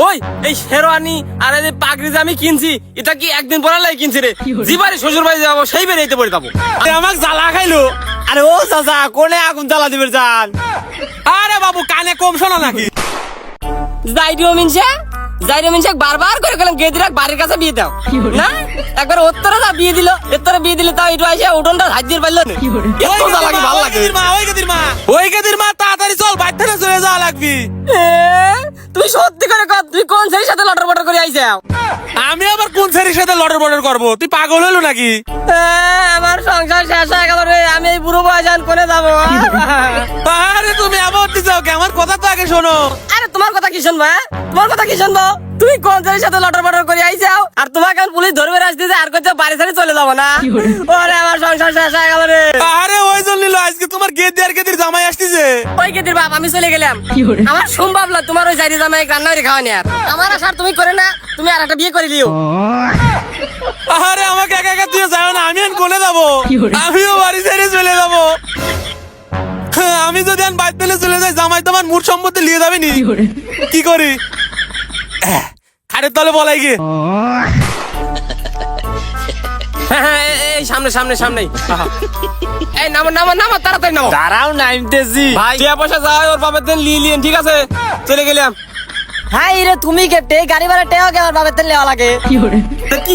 ওই এই শেরওয়ানি আর এই পাগড়ি যে আমি কিনছি এটা কি একদিন পরে লাই কিনছি রে? জিবারে শ্বশুর বাড়ি যাব সেই বেরিয়েতে পড়ে যাব। আমাকে জ্বালা খাইলো। আরে ও চাচা কোনে আগুন জ্বালা দিবে যান আরে বাবু কানে কম শোনা নাকি? যাইডিও মিনছে যাইডিও মিনছে বারবার করে গেলাম গেদিরাক বাড়ির কাছে বিয়ে দাও। না? একবার উত্তরে যা বিয়ে দিল। উত্তরে বিয়ে দিলে তাও একটু আসে উঠোনটা হাত দিয়ে পারল না এত জ্বালা লাগে ভালো লাগে? ওই মা মা। ওই গেদির মা তাড়াতাড়ি চল বাইর চলে যাওয়া লাগবি। সত্যি করে কর তুমি কোন ছেলের সাথে লটর বটর করে আইসাও আমি আবার কোন ছেলের সাথে লটর বটর করব? তুই পাগল হলো নাকি? এ, আমার সংসার শেষ হয়ে গেল রে আমি এই বুড়ো বয়সান করে যাব? আরে তুমি আবার দিছাও কে? আমার কথা তো আগে শোনো। আরে তোমার কথা কি শুনব হ্যাঁ? তোমার কথা কি শুনব? তুমি কোন ছেলের সাথে লটর বটর করে আইসাও আর তোমাকে এখন পুলিশ ধরবে আসতেছে আর কোথাও বাড়ি ছাড়ি চলে যাব না। ওরে আমার সংসার শেষ হয়ে গেল রে। আরে ওই জন্য নিল আজকে তোমার গেদি আর গেদির জামাই আসতেছে। ওই কেদির বাপ আমি চলে গেলাম। আমার সম্ভব না তোমার ওই জারি জামাই রান্না করে খাওয়া আর। আমার তুমি করে না তুমি আর একটা বিয়ে করে লিও আরে আমাকে একা একা দিয়ে যাও না আমি এখন কোলে যাব। আমিও বাড়ি ছেড়ে চলে যাব। হ্যাঁ, আমি যদি এখন বাইর পেলে চলে যাই জামাই তোমার মূল সম্পত্তি নিয়ে যাবে নি। কি করি? খাটের তলে বলাই গিয়ে। হ্যাঁ, হ্যাঁ, এই- সামনে সামনে সামনে এই নামো নামো নামো তাড়াতাড়ি নামো। দাঁড়াও নাইমতেছি ভাই। টিয়া পয়সা ওর লিয়েন ঠিক আছে? চলে গেলাম। হাই রে তুমি কেটে গাড়ি ভাড়া টেও কে আমার বাবার তেল লাগে। কি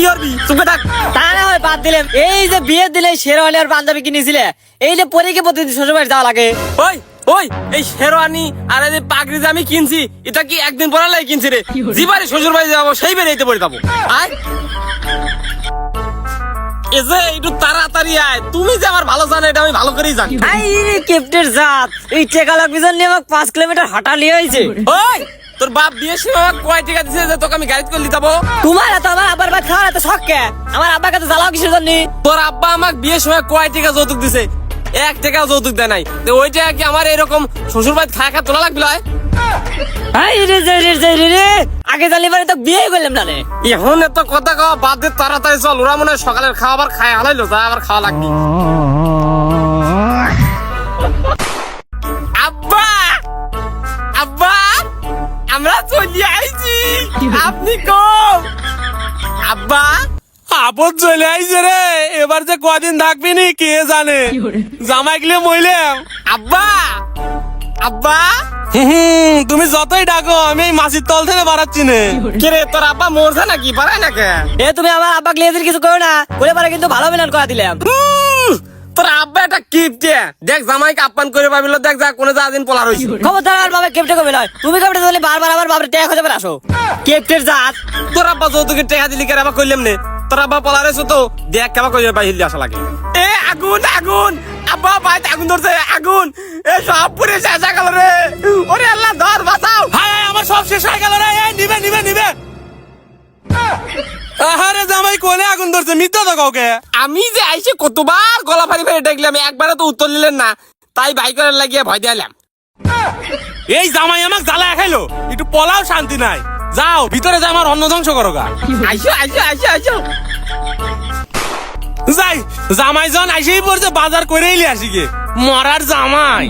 করবি? চুপে থাক। তা না হয় বাদ দিলে এই যে বিয়ে দিলে শেরওয়ালি আর পাঞ্জাবি কিনেছিলে এই যে পরীকে প্রতিদিন শ্বশুর বাড়ি যাওয়া লাগে। ওই ওই এই শেরওয়ানি আর এই পাগড়ি যে আমি কিনছি এটা কি একদিন পরে লাই কিনছি রে? জিবারে শ্বশুর বাড়ি যাব সেই বেরিয়েতে পড়ে যাব। আয়। এ যে একটু তাড়াতাড়ি আয় তুমি যে আমার ভালো জানো এটা আমি ভালো করেই জানি। রে কেপ্টের জাত এই টেকা লাগবি জন্য আমাকে পাঁচ কিলোমিটার হাঁটা লিয়ে হয়েছে। ওই তোর বাপ বিয়ের সময় আমাকে কয় টাকা দিছে যে তোকে আমি গাড়ি করে যাব? তোমার এত আমার আব্বার ভাত খাওয়ার এত শখ কে? আমার আব্বাকে তো জ্বালাও কিসের জন্য? তোর আব্বা আমাকে বিয়ের সময় কয় টাকা যৌতুক দিছে? এক টাকা যৌতুক দেয় নাই। তো ওই কি আমার এরকম শ্বশুর বাড়ি খায় খা তোলা লাগবে আগে জানলে পারে তো বিয়ে করলাম না রে। এখন এত কথা কওয়া বাদ দে তাড়াতাড়ি চল। ওরা মনে হয় সকালের খাবার খায় হালাইলো যা আবার খাওয়া লাগবে। আব্বা! আব্বা! আমরা চলে আইছি। আপনি কম। আব্বা! আপদ চলে আইছে রে। এবার যে কদিন থাকবি নি কে জানে? জামাই গেলে মইলাম। আব্বা! আব্বা! হুম তুমি যতই ডাকো আমি এই মাসির তল থেকে বাড়াচ্ছি নে। কিরে? তোর আব্বা মরছে নাকি? পারায় না কে এ তুমি আমার আব্বাকে লিয়ে দিলে কিছু করো না বলে পারে কিন্তু ভালো মিলন করে দিলাম। তোর আব্বা একটা কিপ দেখ জামাইকে আপ্যান করে পাবিল দেখ যা কোনে যা দিন পোলা রইছে খবরদার আর বাবা কেপটে কবে নয়। তুমি কেপটে দিলে বারবার আবার বাবার হতে পারে আসো। কেপটের জাত। তোর আব্বা যৌতুকের টাকা দিলি কেন? আবার কইলাম নে। তোর আব্বা পোলা রয়েছে তো দেখ কেমন কইলে বাহির আসা লাগে। এ আগুন আগুন! আব্বা বাইতে আগুন ধরছে আগুন! এ সব পুরে শেষ হয়ে গেল রে। ওরে আল্লাহ ধর বাঁচাও! হায় আমার সব শেষ হয়ে গেল রে। এই, নিবে নিবে নিবে। আহারে জামাই কোলে আগুন ধরছে? মিথ্যা তো কাউকে? আমি যে আইসে কতবার গলা ফাড়ি ফেলে দেখলাম একবারে তো উত্তর দিলেন না। তাই বাইকের লাগিয়ে ভয় দিলাম এই জামাই আমাকে জ্বালা খাইলো। একটু পলাও শান্তি নাই। যাও ভিতরে যা আমার অন্ন ধ্বংস করো গা। আইসো আইসো আইসো আইসো। যাই জামাই জন আইসেই পড়ছে বাজার করে এলি আসি গে। মরার জামাই।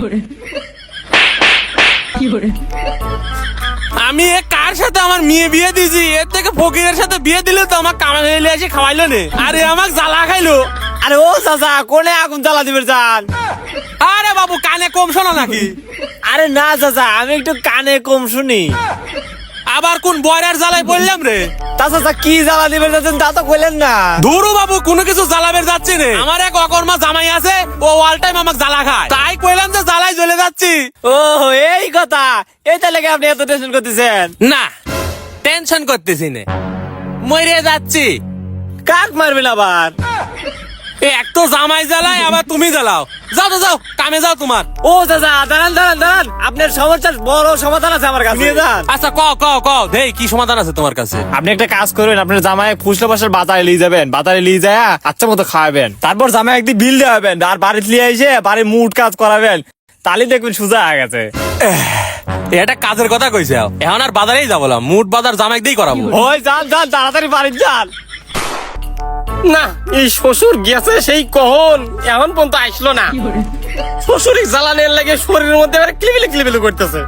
আমি এ কার সাথে আমার মেয়ে বিয়ে দিছি এর থেকে ফকিরের সাথে বিয়ে দিলে তো আমার কামে এলে এসে খাওয়াইলো নে। আরে আমাকে জ্বালা খাইলো। আরে ও চাচা কোনে আগুন জ্বালা দিবে যান আরে বাবু কানে কম শোনা নাকি? আরে না চাচা আমি একটু কানে কম শুনি। আবার কোন বয়রার জ্বালায় বললাম রে? তা চাচা কি জ্বালা দিবেন যাচ্ছেন তা তো কইলেন না। ধুরু বাবু কোনো কিছু জ্বালাবের যাচ্ছে রে। আমার এক অকর্মা জামাই আছে ও অল টাইম আমাকে জ্বালা খায়। তাই কইলাম যে জ্বালাই জ্বলে যাচ্ছি। ও এই কথা। এই তাহলে আপনি এত টেনশন করতেছেন? না টেনশন করতেছি নে। মরে যাচ্ছি। কাক মারবেন আবার? এক তো জামাই জ্বালাই আবার তুমি জ্বালাও। যাও তো যাও কামে যাও তোমার। ও চাচা দাঁড়ান দাঁড়ান দাঁড়ান। আপনার সমস্যার বড় সমাধান আছে আমার কাছে। আচ্ছা কও কও কও দেই কি সমাধান আছে তোমার কাছে? আপনি একটা কাজ করবেন আপনার জামাই ফুসলে বাসার বাজারে নিয়ে যাবেন। বাজারে নিয়ে যায় আচ্ছা মতো খাওয়াবেন। তারপর জামাই একদিন বিল দেওয়াবেন আর বাড়িতে নিয়ে এসে বাড়ি মুড কাজ করাবেন। তাহলে দেখবেন সোজা হয়ে গেছে। এটা কাজের কথা কইছে এখন আর বাজারেই যাব মুট বাজার জামাই দিয়েই করাবো। ওই যান যান তাড়াতাড়ি বাড়িতে যান। না এই শ্বশুর গেছে সেই কহন। এখন পর্যন্ত আসলো না। শ্বশুরই জ্বালানের লাগে শরীরের মধ্যে এবার ক্লিবিলি ক্লিবিলি করতেছে।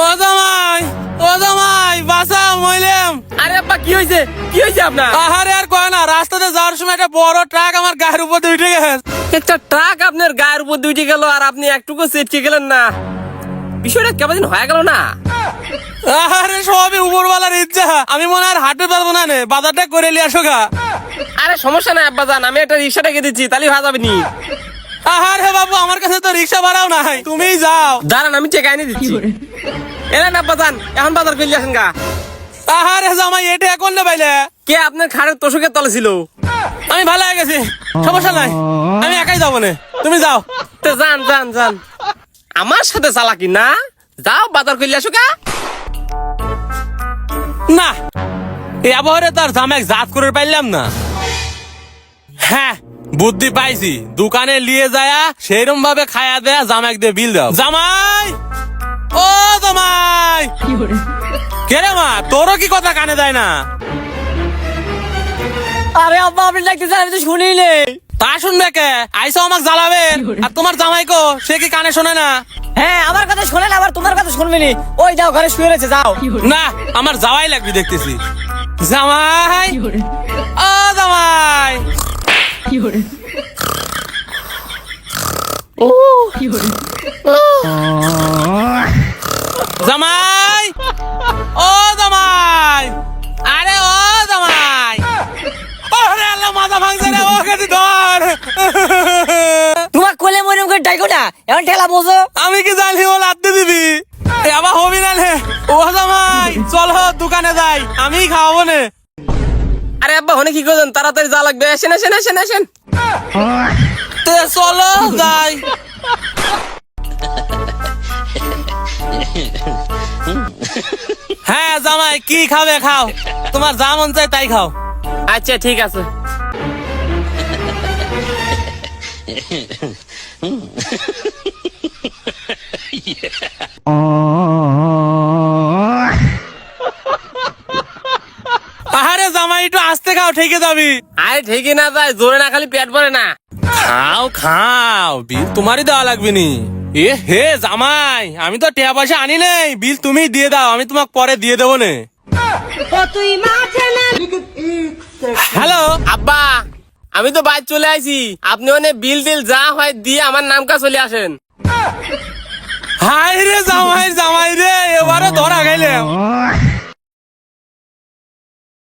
ও জামাই ও জামাই বাসা মইলাম। আরে আপা কি হইছে? কি হইছে আপনার? আহারে আর কয় না রাস্তাতে যাওয়ার সময় একটা বড় ট্রাক আমার গায়ের উপর দিয়ে গেছে। একটা ট্রাক আপনার গায়ের উপর দিয়ে উঠে গেল আর আপনি একটুকু চেটকে গেলেন না। বিষয়টা কেমন দিন হয়ে গেল না? আরে সবই উপরওয়ালার ইচ্ছা। আমি মনে হয় আর হাঁটতে পারব না নে বাজারটা করে নিয়ে আসো গা। আরে সমস্যা নাই আব্বা যান আমি একটা রিক্সা ডেকে দিচ্ছি তাহলে ভালো যাবে নি। আহারে বাবু আমার কাছে তো রিক্সা ভাড়াও নাই তুমিই যাও। দাঁড়ান আমি টেকা এনে দিচ্ছি। এলেন আব্বা যান এখন বাজার করলে আসেন গা। আহারে জামাই এটা এখন না পাইলে কে আপনার খাড়ের তোষকের তলে ছিল? আমি ভালো হয়ে গেছি সমস্যা নাই আমি একাই যাব না তুমি যাও। তো যান যান যান আমার সাথে চালাকি না? যাও বাজার করলে আসো না এই আবহাওয়ারে তার জামাই জাত করে পাইলাম না। হ্যাঁ বুদ্ধি পাইছি। দোকানে নিয়ে যায়া সেইরকম ভাবে খায়া দেয়া জামাই দিয়ে বিল দাও। জামাই! ও জামাই! কে রে মা তোরও কি কথা কানে দেয় না? আরে আব্বা আপনি ডাকতেছেন আমি তো শুনি নেই। তা শুনবে কে? আইসো আমাকে জ্বালাবেন আর তোমার জামাই কো সে কি কানে শোনে না? হ্যাঁ আমার কথা শোনেন আবার তোমার কথা শুনবে নি। ওই যাও ঘরে শুয়ে রয়েছে যাও। না আমার যাওয়াই লাগবে দেখতেছি। জামাই? ও জামাই! ও! জামাই! ও তোমার কোলে মনে করে ডাইকো না এখন ঠেলা বোঝো আমি কি জানি ও লাত্তি দিবি? আবার হবি না রে ও জামাই চল হ দোকানে যাই। আমি খাওয়াবো নে। আরে আব্বা হনে কি করছেন? তাড়াতাড়ি যা লাগবে। আসেন আসেন আসেন আসেন তে চলো যাই। হ্যাঁ জামাই কি খাবে খাও। তোমার যা মন চাই তাই খাও। আচ্ছা ঠিক আছে। আহারে জামাই একটু আস্তে খাও ঠেকে যাবি। আরে ঠিকই না যায় জোরে না খালি পেট ভরে না। খাও খাও বিল তোমারই দেওয়া লাগবে নি। এ হে জামাই আমি তো টেয়া পয়সা আনি নেই। বিল তুমি দিয়ে দাও আমি তোমাকে পরে দিয়ে দেবো নে হ্যালো? আব্বা আমি তো বাইর চলে আইছি। আপনি মানে বিল টিল যা হয় দিয়ে আমার নামকা চলে আসেন। হাই রে জামাই জামাই রে, এবারে ধরা গেলাম